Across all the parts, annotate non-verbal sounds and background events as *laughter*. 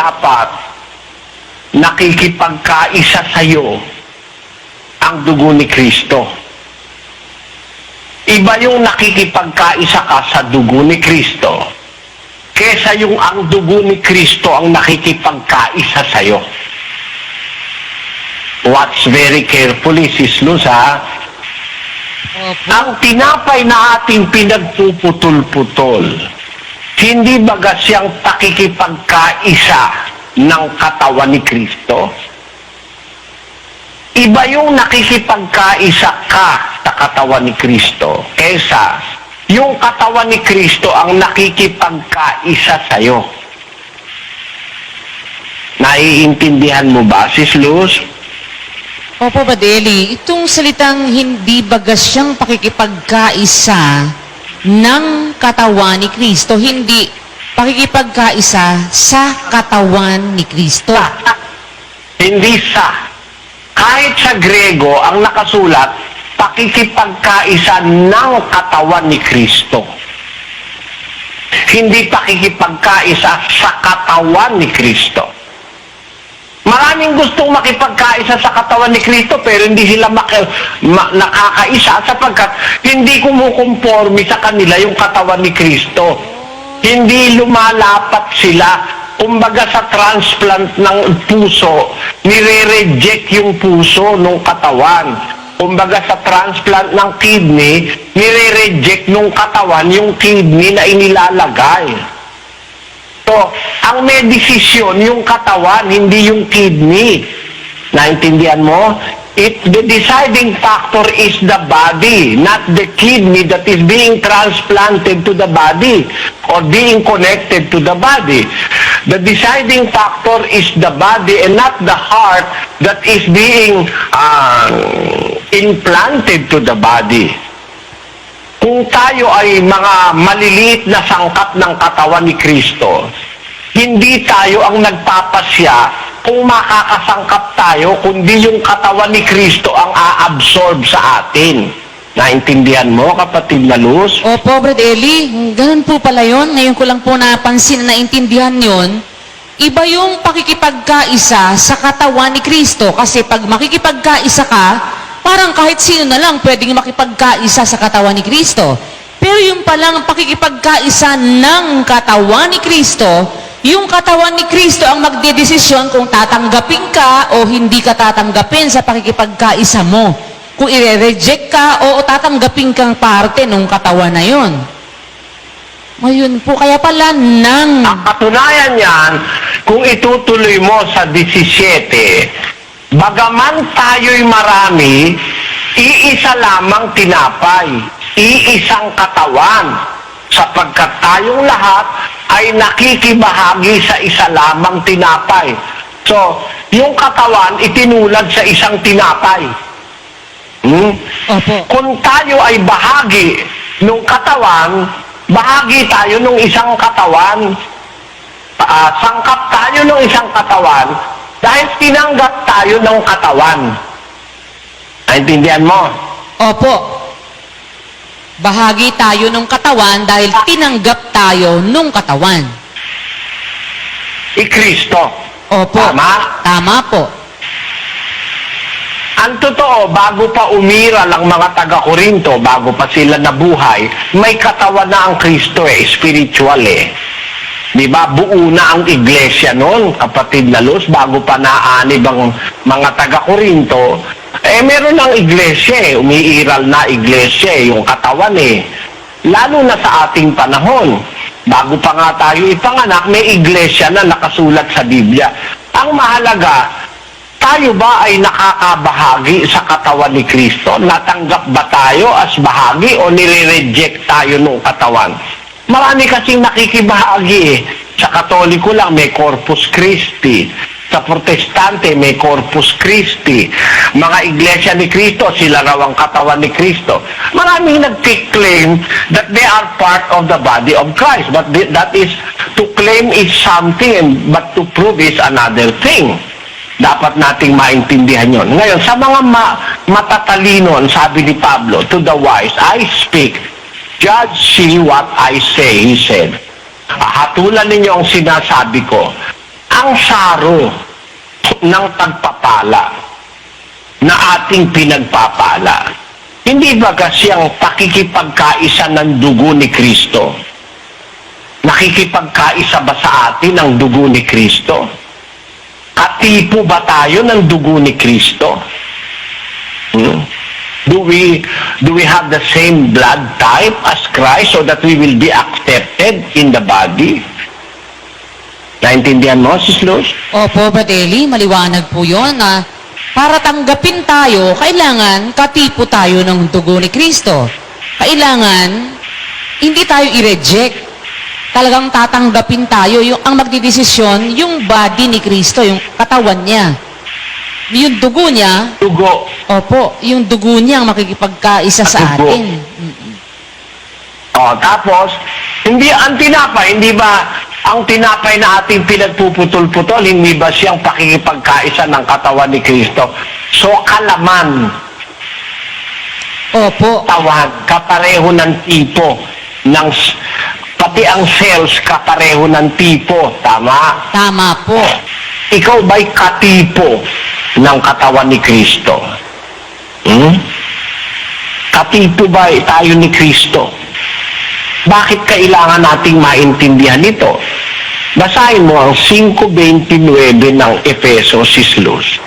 dapat nakikipagkaisa sa iyo ang dugo ni Kristo. Iba yung nakikipagkaisa ka sa dugo ni Kristo kesa yung ang dugo ni Kristo ang nakikipagkaisa sa iyo. Watch very carefully, Sis Luz, ha? Opo. Ang tinapay na ating pinagpuputol-putol, hindi baga siyang pakikipagkaisa ng katawan ni Kristo? Iba yung nakikipagkaisa ka sa katawan ni Kristo kesa yung katawan ni Kristo ang nakikipagkaisa sa'yo. Naiintindihan mo ba, Sis Luz? Opo, Badeli, itong salitang hindi bagas siyang pakikipagkaisa ng katawan ni Kristo, hindi pakikipagkaisa sa katawan ni Kristo. sa. Hindi sa. Kahit sa Grego, ang nakasulat, pakikipagkaisa ng katawan ni Kristo. Hindi pakikipagkaisa sa katawan ni Kristo. Maraming gustong makipagkaisa sa katawan ni Kristo pero hindi sila maki, ma, nakakaisa sapagkat hindi kumukonforme sa kanila yung katawan ni Kristo. Hindi lumalapat sila. Kumbaga sa transplant ng puso, nire-reject yung puso ng katawan. Kumbaga sa transplant ng kidney, nire-reject ng katawan yung kidney na inilalagay. So, ang may desisyon yung katawan, hindi yung kidney. Naintindihan mo? It, the deciding factor is the body, not the kidney that is being transplanted to the body or being connected to the body. The deciding factor is the body and not the heart that is being uh, implanted to the body. Kung tayo ay mga maliliit na sangkap ng katawan ni Kristo, hindi tayo ang nagpapasya kung makakasangkap tayo, kundi yung katawan ni Kristo ang a-absorb sa atin. Naintindihan mo, kapatid na Luz? Opo, Brad Eli, ganun po pala yun. Ngayon ko lang po napansin na naintindihan yun. Iba yung pakikipagkaisa sa katawan ni Kristo. Kasi pag makikipagkaisa ka, parang kahit sino na lang pwedeng makipagkaisa sa katawan ni Kristo. Pero yung palang pakikipagkaisa ng katawan ni Kristo, yung katawan ni Kristo ang magdedesisyon kung tatanggapin ka o hindi ka tatanggapin sa pakikipagkaisa mo. Kung i-reject ka o tatanggapin kang parte ng katawan na yon. Ngayon po, kaya pala nang... Ang katunayan yan, kung itutuloy mo sa 17, bagaman tayo'y marami, iisa lamang tinapay, iisang katawan, sapagkat tayong lahat ay nakikibahagi sa isa lamang tinapay. So, yung katawan itinulad sa isang tinapay. Hmm? Opo. Kung tayo ay bahagi ng katawan, bahagi tayo ng isang katawan. Ah, sangkap tayo ng isang katawan dahil tinanggap tayo ng katawan. Naintindihan mo? Opo. Bahagi tayo ng katawan dahil tinanggap tayo nung katawan. I Kristo. Opo. Tama? Tama po. Ang totoo, bago pa umira lang mga taga-Korinto, bago pa sila nabuhay, may katawan na ang Kristo eh, spiritual eh. Di ba? Buo na ang iglesia noon, kapatid na Luz, bago pa naanib ang mga taga-Korinto. Eh, meron ng iglesia eh, umiiral na iglesia eh, yung katawan eh. Lalo na sa ating panahon. Bago pa nga tayo ipanganak, may iglesia na nakasulat sa Biblia. Ang mahalaga, tayo ba ay nakakabahagi sa katawan ni Kristo? Natanggap ba tayo as bahagi o nire-reject tayo ng katawan? Marami kasing nakikibahagi eh. Sa Katoliko lang may Corpus Christi. Sa Protestante may Corpus Christi. Mga iglesia ni Kristo, sila raw ang katawan ni Kristo. Maraming nag-claim that they are part of the body of Christ. But th- that is, to claim is something, but to prove is another thing. Dapat nating maintindihan yon. Ngayon, sa mga ma- matatalino, sabi ni Pablo, to the wise, I speak, judge see what I say, he said. Hatulan ninyo ang sinasabi ko. Ang saro ng pagpapala na ating pinagpapala, hindi ba kasi ang pakikipagkaisa ng dugo ni Kristo? Nakikipagkaisa ba sa atin ang dugo ni Kristo? Katipo ba tayo ng dugo ni Kristo? Hmm? Do we do we have the same blood type as Christ so that we will be accepted in the body? Naintindihan mo, Sis Luz? Opo, Badeli, maliwanag po yun na para tanggapin tayo, kailangan katipo tayo ng dugo ni Kristo. Kailangan hindi tayo i-reject. Talagang tatanggapin tayo. Yung, ang magdidesisyon, yung body ni Kristo, yung katawan niya. Yung dugo niya, Dugo. opo, yung dugo niya ang makikipagkaisa sa Dugo. atin. O, tapos, hindi ang tinapay, hindi ba ang tinapay na ating pinagpuputol-putol, hindi ba siyang pakikipagkaisa ng katawan ni Kristo? So, kalaman, Opo, tawag, kapareho ng tipo, ng, pati ang cells kapareho ng tipo, tama? tama po. Ikaw ba'y katipo ng katawan ni Kristo? Hmm? Katipo ba tayo ni Kristo? Bakit kailangan nating maintindihan ito? Basahin mo ang 5.29 ng Efeso, Sis Luz.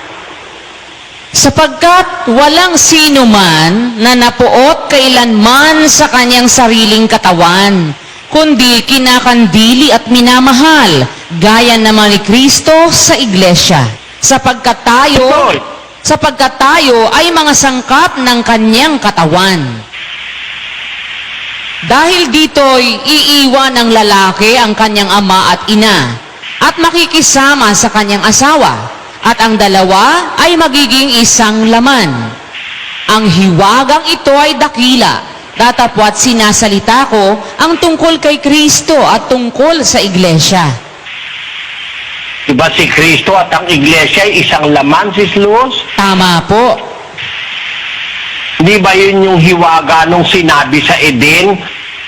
Sapagkat walang sino man na napuot kailanman sa kanyang sariling katawan, kundi kinakandili at minamahal, gaya naman ni Kristo sa iglesia. Sapagkat tayo, sapagkat tayo ay mga sangkap ng kanyang katawan. Dahil dito'y iiwan ng lalaki ang kanyang ama at ina at makikisama sa kanyang asawa at ang dalawa ay magiging isang laman. Ang hiwagang ito ay dakila, datapwat sinasalita ko ang tungkol kay Kristo at tungkol sa iglesia. diba si Kristo at ang iglesia ay isang laman, Sis Luz? Tama po. Di ba yun yung hiwaga nung sinabi sa Eden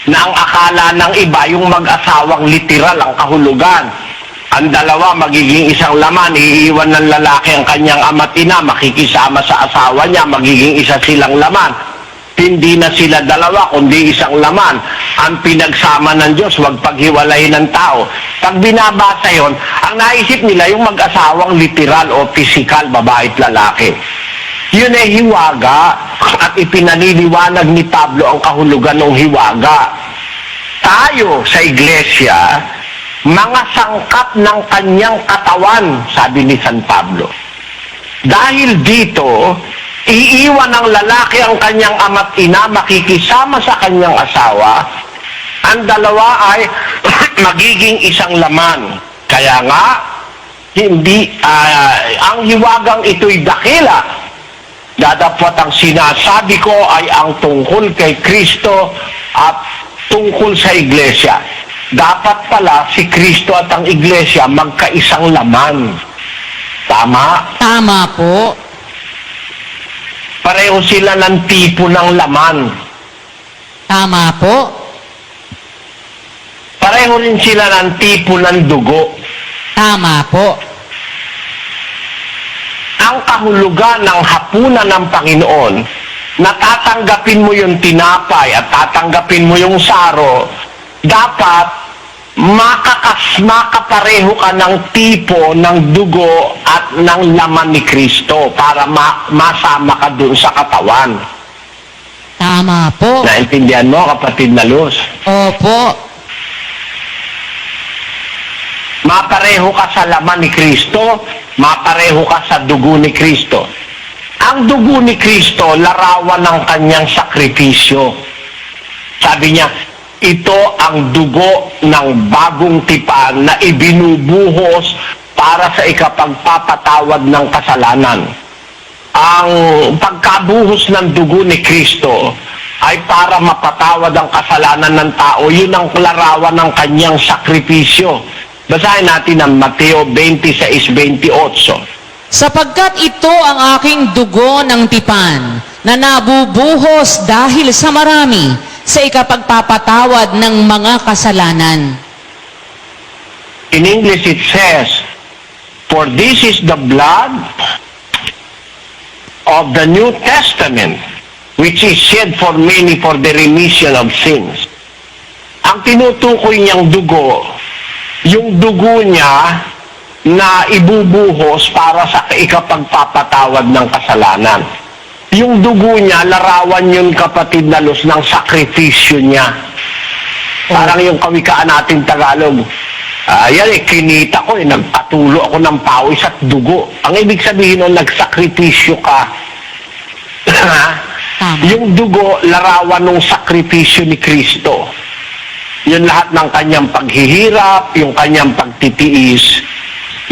na ang akala ng iba yung mag-asawang literal ang kahulugan. Ang dalawa magiging isang laman, iiwan ng lalaki ang kanyang ama't ina, makikisama sa asawa niya, magiging isa silang laman. Hindi na sila dalawa, kundi isang laman. Ang pinagsama ng Diyos, wag paghiwalay ng tao. Pag binabasa yon, ang naisip nila yung mag-asawang literal o physical, babae at lalaki. Yun ay hiwaga at ipinaliliwanag ni Pablo ang kahulugan ng hiwaga. Tayo sa iglesia, mga sangkap ng kanyang katawan, sabi ni San Pablo. Dahil dito, iiwan ng lalaki ang kanyang ama't ina, makikisama sa kanyang asawa, ang dalawa ay *clears throat* magiging isang laman. Kaya nga, hindi, ah, ang hiwagang ito'y dakila. Dadapot ang sinasabi ko ay ang tungkol kay Kristo at tungkol sa iglesia. Dapat pala si Kristo at ang iglesia magkaisang laman. Tama? Tama po. Pareho sila ng tipo ng laman. Tama po. Pareho rin sila ng tipo ng dugo. Tama po. Ang kahulugan ng hapunan ng Panginoon, natatanggapin mo yung tinapay at tatanggapin mo yung saro, dapat makakas, makapareho ka ng tipo ng dugo at ng laman ni Kristo para ma- masama ka dun sa katawan. Tama po. Naintindihan mo, kapatid na Luz? Opo. Mapareho ka sa laman ni Kristo, mapareho ka sa dugo ni Kristo. Ang dugo ni Kristo, larawan ng kanyang sakripisyo. Sabi niya, ito ang dugo ng bagong tipan na ibinubuhos para sa ikapagpapatawad ng kasalanan. Ang pagkabuhos ng dugo ni Kristo ay para mapatawad ang kasalanan ng tao. Yun ang larawan ng kanyang sakripisyo. Basahin natin ang Mateo 26-28. Sapagkat ito ang aking dugo ng tipan na nabubuhos dahil sa marami sa ikapagpapatawad ng mga kasalanan. In English it says, For this is the blood of the New Testament, which is shed for many for the remission of sins. Ang tinutukoy niyang dugo, yung dugo niya na ibubuhos para sa ikapagpapatawad ng kasalanan. Yung dugo niya, larawan yun kapatid na Luz ng sakripisyo niya. Parang yung kawikaan nating Tagalog. Ah, yan eh, kinita ko eh, nagpatulo ako ng pawis at dugo. Ang ibig sabihin nun, nagsakripisyo ka. *laughs* Yung dugo, larawan ng sakripisyo ni Kristo. Yun lahat ng kanyang paghihirap, yung kanyang pagtitiis.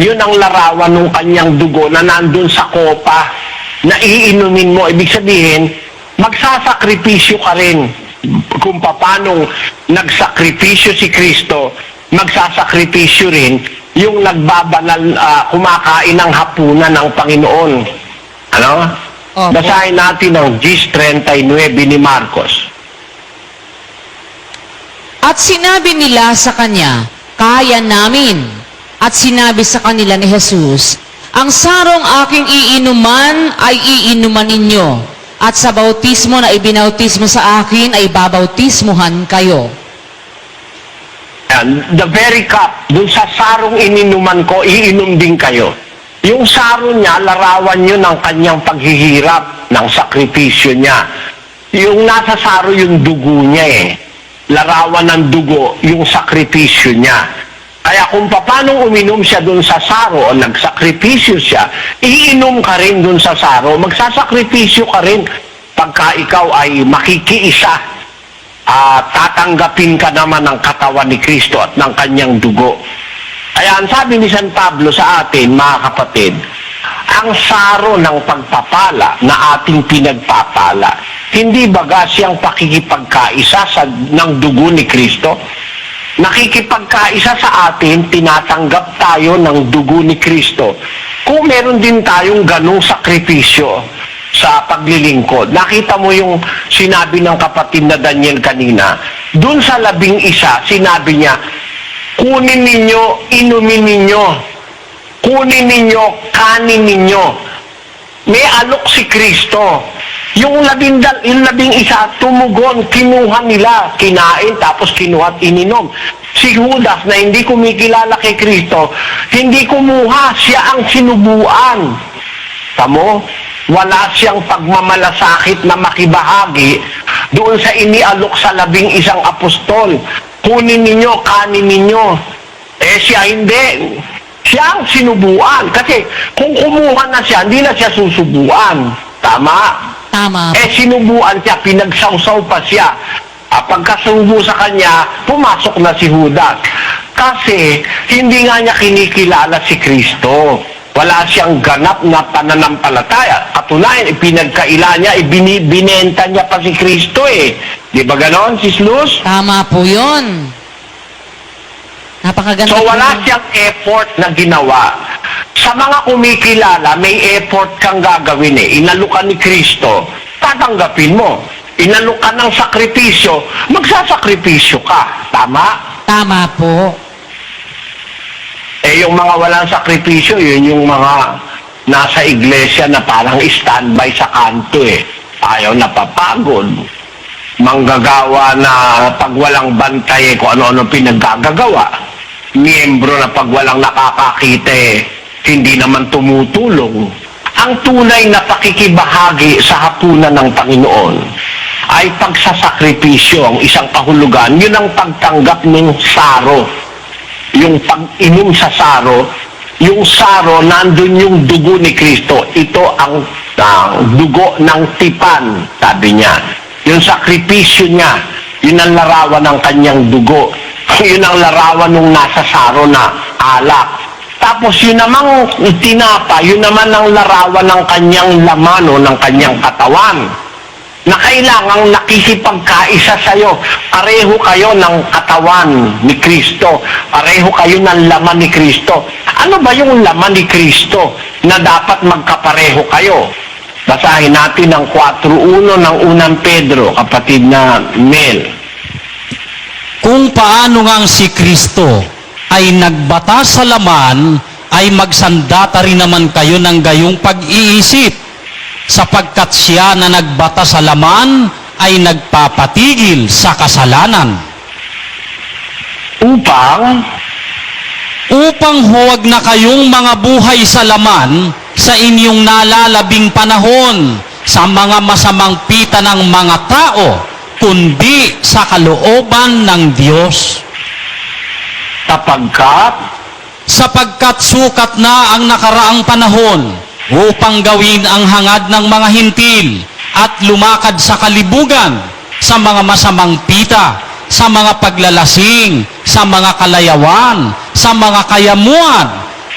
Yun ang larawan ng kanyang dugo na nandun sa kopa na iinumin mo. Ibig sabihin, magsasakripisyo ka rin. Kung paano nagsakripisyo si Kristo, magsasakripisyo rin yung nagbabanal, ah, kumakain ng hapunan ng Panginoon. Ano? Opo. Basahin natin ang Gis 39 ni Marcos. At sinabi nila sa kanya, kaya namin. At sinabi sa kanila ni Jesus, ang sarong aking iinuman ay iinuman ninyo. At sa bautismo na ibinautismo sa akin ay babautismuhan kayo. Yan, the very cup, dun sa sarong ininuman ko, iinom din kayo. Yung saro niya, larawan yun ng kanyang paghihirap, ng sakripisyo niya. Yung nasa saro yung dugo niya eh. Larawan ng dugo, yung sakripisyo niya. Kaya kung paano uminom siya dun sa saro o nagsakripisyo siya, iinom ka rin dun sa saro, magsasakripisyo ka rin pagka ikaw ay makikiisa ah, tatanggapin ka naman ng katawan ni Kristo at ng kanyang dugo. Kaya ang sabi ni San Pablo sa atin, mga kapatid, ang saro ng pagpapala na ating pinagpapala, hindi baga siyang pakikipagkaisa sa, ng dugo ni Kristo? Nakikipagkaisa sa atin, tinatanggap tayo ng dugo ni Kristo. Kung meron din tayong ganong sakripisyo sa paglilingkod. Nakita mo yung sinabi ng kapatid na Daniel kanina. Doon sa labing isa, sinabi niya, kunin ninyo, inumin ninyo. Kunin ninyo, kanin ninyo. May alok si Kristo. Yung labing, dal- yung labing isa, tumugon, kinuha nila, kinain, tapos kinuha at ininom. Si Judas na hindi kumikilala kay Kristo, hindi kumuha, siya ang sinubuan. Tamo, wala siyang pagmamalasakit na makibahagi doon sa inialok sa labing isang apostol. Kunin ninyo, kanin ninyo. Eh siya hindi. Siya ang sinubuan. Kasi kung kumuha na siya, hindi na siya susubuan. Tama? Tama. Eh sinubuan siya, pinagsawsaw pa siya. Ah, pagkasubo sa kanya, pumasok na si Judas. Kasi hindi nga niya kinikilala si Kristo. Wala siyang ganap na pananampalataya. Katunayan, ipinagkaila niya, ibini, binenta niya pa si Kristo eh. Di ba ganon, Sis Luz? Tama po yun. Napakaganda So wala siyang effort na ginawa. Sa mga kumikilala, may effort kang gagawin eh. Inalukan ni Kristo, tatanggapin mo. Inalukan ng sakripisyo, magsasakripisyo ka. Tama? Tama po. Eh yung mga walang sakripisyo, yun yung mga nasa iglesia na parang standby sa kanto eh. Ayaw napapagod. Manggagawa na pag walang bantay eh, kung ano-ano pinaggagawa. Miyembro na pag walang nakakakita eh, hindi naman tumutulong. Ang tunay na pakikibahagi sa hapunan ng Panginoon ay pagsasakripisyo ang isang kahulugan. Yun ang pagtanggap ng saro yung pag-inom sa saro, yung saro, nandun yung dugo ni Kristo. Ito ang ah, dugo ng tipan, sabi niya. Yung sakripisyo niya, yun ang larawan ng kanyang dugo. Yun ang larawan ng nasa saro na alak. Tapos yun namang tinapa, yun naman ang larawan ng kanyang laman o ng kanyang katawan na kailangang nakikipagkaisa sa'yo. Pareho kayo ng katawan ni Kristo. Pareho kayo ng laman ni Kristo. Ano ba yung laman ni Kristo na dapat magkapareho kayo? Basahin natin ang 4.1 ng unang Pedro, kapatid na Mel. Kung paano ngang si Kristo ay nagbata sa laman ay magsandata rin naman kayo ng gayong pag-iisip, sapagkat siya na nagbata sa laman ay nagpapatigil sa kasalanan, Upang, upang huwag na kayong mga buhay sa laman sa inyong nalalabing panahon sa mga masamang pita ng mga tao, kundi sa kalooban ng Diyos. sapagkat, sapagkat sukat na ang nakaraang panahon upang gawin ang hangad ng mga hintil at lumakad sa kalibugan, sa mga masamang pita, sa mga paglalasing, sa mga kalayawan, sa mga kayamuan,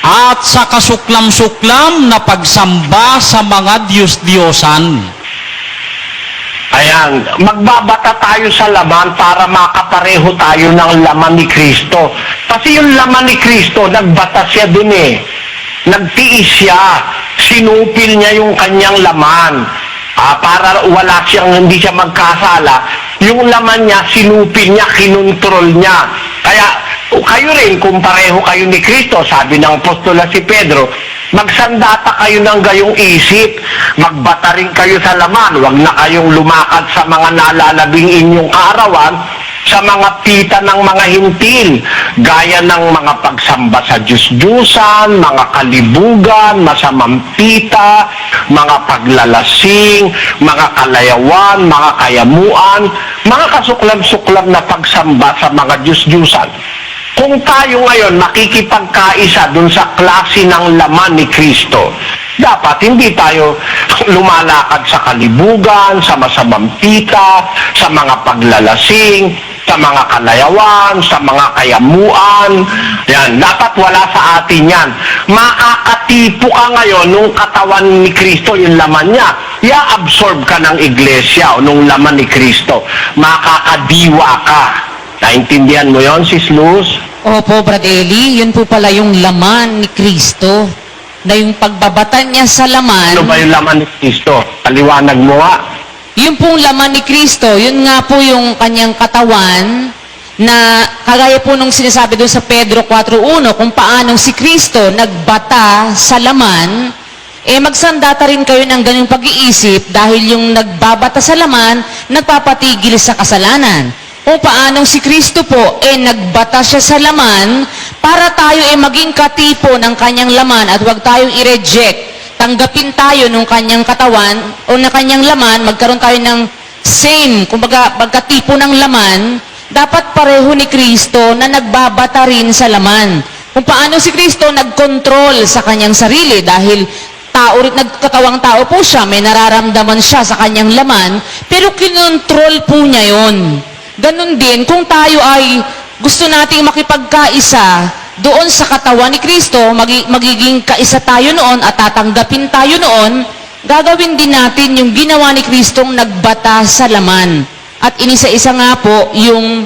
at sa kasuklam-suklam na pagsamba sa mga Diyos-Diyosan. Ayan, magbabata tayo sa laman para makapareho tayo ng laman ni Kristo. Kasi yung laman ni Kristo, nagbata siya dun eh. Nagtiis siya. Sinupil niya yung kanyang laman. Ah, para wala siyang, hindi siya magkasala. Yung laman niya, sinupil niya, kinontrol niya. Kaya, kayo rin, kung pareho kayo ni Kristo, sabi ng apostola si Pedro, magsandata kayo ng gayong isip, magbata rin kayo sa laman, huwag na kayong lumakad sa mga nalalabing inyong kaarawan, sa mga pita ng mga hintil, gaya ng mga pagsamba sa Diyos-Diyusan, mga kalibugan, masamang pita, mga paglalasing, mga kalayawan, mga kayamuan, mga kasuklam-suklam na pagsamba sa mga Diyos-Diyusan. Kung tayo ngayon makikipagkaisa dun sa klase ng laman ni Kristo, dapat hindi tayo lumalakad sa kalibugan, sa masamang pita, sa mga paglalasing, sa mga kalayawan, sa mga kayamuan. Yan, dapat wala sa atin yan. Makakatipo ka ngayon nung katawan ni Kristo, yung laman niya. I-absorb ka ng iglesia o nung laman ni Kristo. Makakadiwa ka. Naintindihan mo yon Sis Luz? Opo, Brad Eli, yun po pala yung laman ni Kristo. Na yung pagbabata niya sa laman, Ano ba yung laman ni Kristo? Paliwanag mo nga. Yung pong laman ni Kristo, yun nga po yung kanyang katawan na kagaya po nung sinasabi doon sa Pedro 4.1 kung paanong si Kristo nagbata sa laman, eh magsandata rin kayo ng ganyung pag-iisip dahil yung nagbabata sa laman, nagpapatigil sa kasalanan. Kung paanong si Kristo po, eh nagbata siya sa laman para tayo eh maging katipo ng kanyang laman at huwag tayong i-reject tanggapin tayo nung kanyang katawan o na kanyang laman, magkaroon tayo ng same, kumbaga magkatipo ng laman, dapat pareho ni Kristo na nagbabata rin sa laman. Kung paano si Kristo nagkontrol sa kanyang sarili dahil tao rin, nagkatawang tao po siya, may nararamdaman siya sa kanyang laman, pero kinontrol po niya yon. Ganon din, kung tayo ay gusto nating makipagkaisa doon sa katawan ni Kristo, magi- magiging kaisa tayo noon at tatanggapin tayo noon, gagawin din natin yung ginawa ni Kristong nagbata sa laman. At inisa-isa nga po yung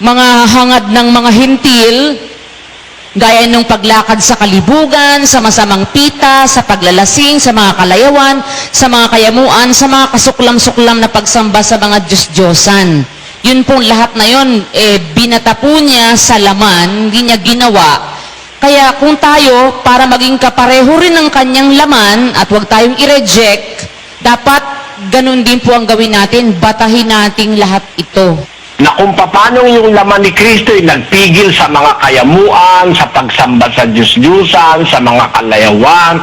mga hangad ng mga hintil, gaya ng paglakad sa kalibugan, sa masamang pita, sa paglalasing, sa mga kalayawan, sa mga kayamuan, sa mga kasuklam-suklam na pagsamba sa mga Diyos-Diyosan. Yun pong lahat na yun, eh, binata po niya sa laman, hindi niya ginawa. Kaya kung tayo, para maging kapareho rin ng kanyang laman at huwag tayong i-reject, dapat ganun din po ang gawin natin, batahin nating lahat ito. Na kung paano yung laman ni Kristo ay nagpigil sa mga kayamuan, sa pagsamba sa Diyos-Diyusan, sa mga kalayawan,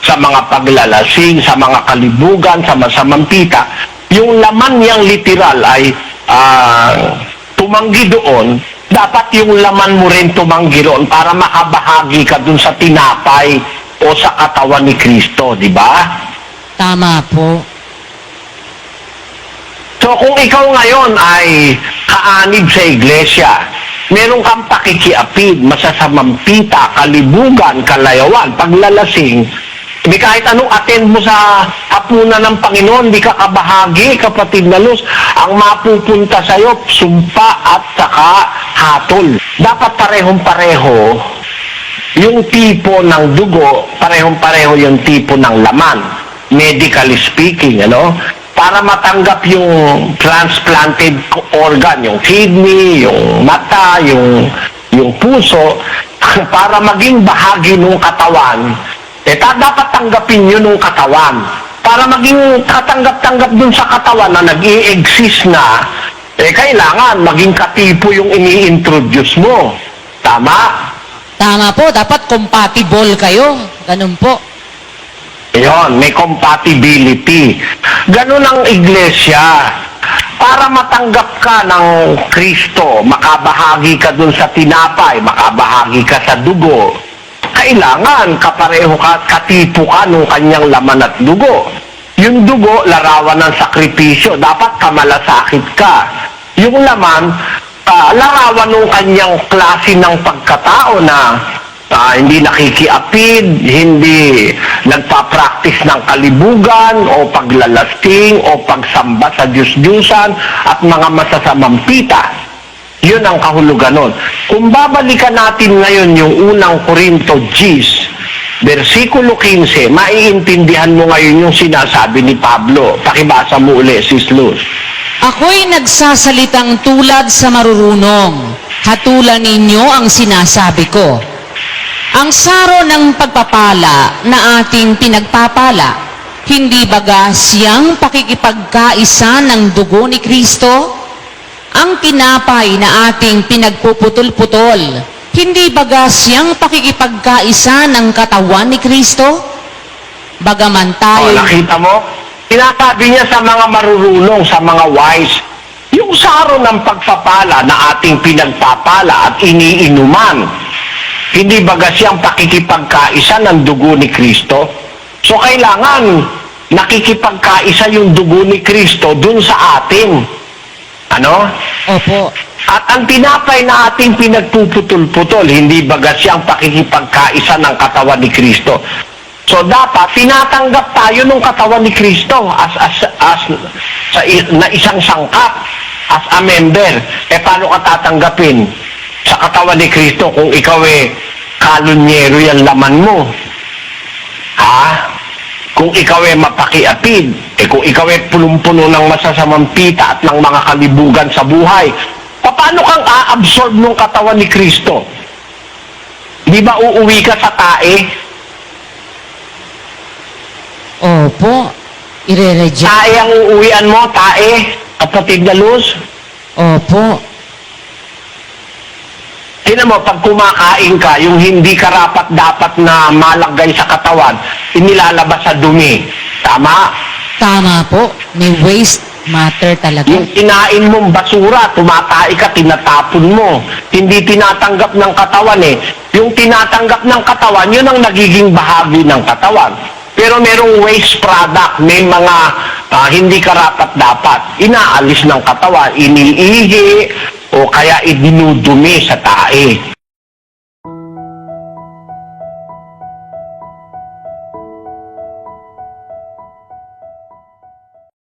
sa mga paglalasing, sa mga kalibugan, sa masamang pita, yung laman niyang literal ay ah, tumanggi doon, dapat yung laman mo rin tumanggi roon para makabahagi ka dun sa tinapay o sa katawan ni Kristo, di ba? Tama po. So kung ikaw ngayon ay kaanib sa iglesia, meron kang pakikiapid, masasamang pita, kalibugan, kalayawan, paglalasing, di kahit anong attend mo sa hapunan ng Panginoon, di ka kabahagi, kapatid na Luz, ang mapupunta sa'yo, sumpa at saka hatol. Dapat parehong-pareho yung tipo ng dugo, parehong-pareho yung tipo ng laman, medically speaking, ano? Para matanggap yung transplanted organ, yung kidney, yung mata, yung yung puso, *laughs* para maging bahagi ng katawan, eh ta- dapat tanggapin yun ng katawan. Para maging katanggap-tanggap dun sa katawan na nag exist na, eh kailangan maging katipo yung ini-introduce mo. Tama? Tama po, dapat compatible kayo. Ganun po. Yon, may compatibility. Ganun ang iglesia. Para matanggap ka ng Kristo, makabahagi ka dun sa tinapay, makabahagi ka sa dugo, kailangan kapareho ka, katipo ka nung kanyang laman at dugo. Yung dugo, larawan ng sakripisyo. Dapat kamalasakit ka. Yung laman, ah, larawan ng kanyang klase ng pagkatao na Ah, hindi nakikiapid, hindi nagpa-practice ng kalibugan o paglalasting o pagsamba sa Diyos-Diyusan at mga masasamang pita. Yun ang kahulugan nun. Kung babalikan natin ngayon yung unang Korinto Gis, versikulo 15, maiintindihan mo ngayon yung sinasabi ni Pablo. Pakibasa mo uli, Sis Luz. Ako'y nagsasalitang tulad sa marurunong. Hatulan ninyo ang sinasabi ko. Ang saro ng pagpapala na ating pinagpapala, hindi baga siyang pakikipagkaisa ng dugo ni Kristo? Ang tinapay na ating pinagpuputol-putol, hindi baga siyang pakikipagkaisa ng katawan ni Kristo? Bagaman O, tayo... nakita mo? Sinasabi niya sa mga marurunong, sa mga wise, yung saro ng pagpapala na ating pinagpapala at iniinuman, hindi baga siyang pakikipagkaisa ng dugo ni Kristo? So kailangan nakikipagkaisa yung dugo ni Kristo dun sa atin. Ano? Opo. At ang tinapay na ating pinagpuputol-putol, hindi baga siyang pakikipagkaisa ng katawan ni Kristo. So dapat tinatanggap tayo ng katawan ni Kristo as as as sa na isang sangkap as a member. Eh paano ka tatanggapin sa katawan ni Kristo kung ikaw eh kalunyero yung laman mo? Ha? Kung ikaw ay mapakiapid, eh kung ikaw ay punong-puno ng masasamang pita at ng mga kalibugan sa buhay, paano kang a-absorb ng katawan ni Kristo? Di ba uuwi ka sa tae? Opo. Ire-reject. Tae ang uuwian mo, tae, kapatid na luz. Opo. Tingnan mo, pag kumakain ka, yung hindi karapat dapat na malagay sa katawan, inilalabas sa dumi. Tama? Tama po. May waste matter talaga. Yung kinain mong basura, tumatay ka, tinatapon mo. Hindi tinatanggap ng katawan eh. Yung tinatanggap ng katawan, yun ang nagiging bahagi ng katawan. Pero merong waste product, may mga ah, hindi karapat dapat. Inaalis ng katawan, iniihi, o kaya idinudumi sa tae.